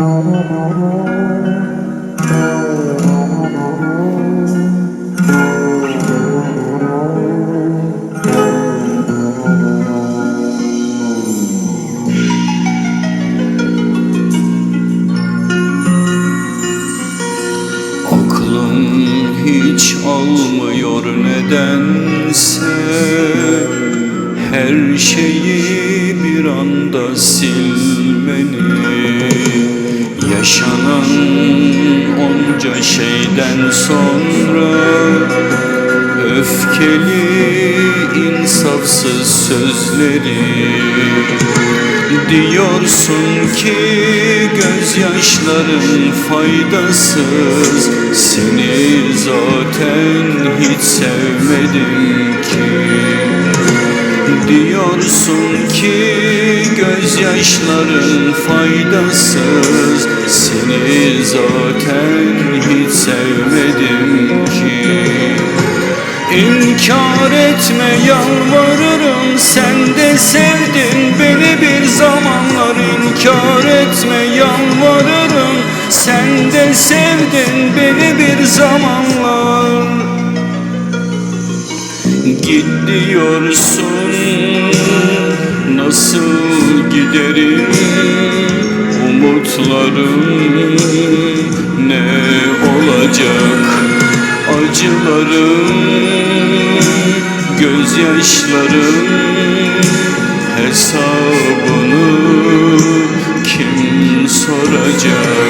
Hiç almıyor nedense. Her şeyi bir anda silmeni Yaşanan onca şeyden sonra Öfkeli insafsız sözleri Diyorsun ki gözyaşların faydasız. Seni zaten hiç sevmedim ki. Diyorsun ki gözyaşların faydasız. Seni zaten hiç sevmedim ki. İnkar etme yalvarırım sen de sevdin beni bir zamanlar. İnkar etme yalvarırım sen de sevdin beni bir zamanlar. Git diyorsun nasıl giderim umutlarım ne olacak? Acılarım gözyaşlarım hesabını kim soracak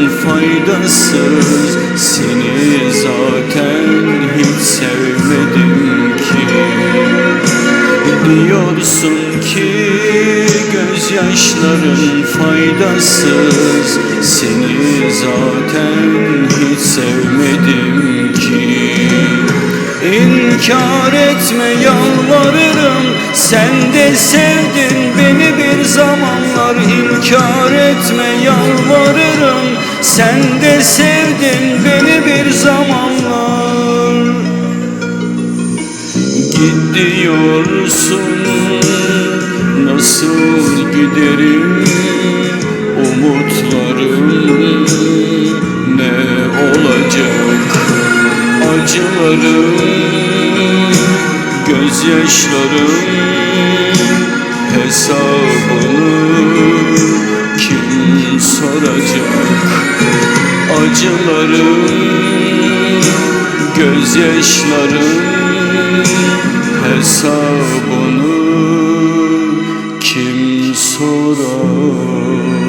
faydasız. Seni zaten hiç sevmedim ki. Diyorsun ki gözyaşların faydasız. Seni zaten hiç sevmedim ki. İnkar etme yalvarırım. Sen de sevdin beni bir zamanlar. İnkar etme yalvarırım Sen de sevdin beni bir zamanlar Git diyorsun Nasıl giderim Umutlarım ne olacak acılarım, gözyaşlarım hesabını kim soracak? acılarım Gözyaşlarım hesabını kim sorar?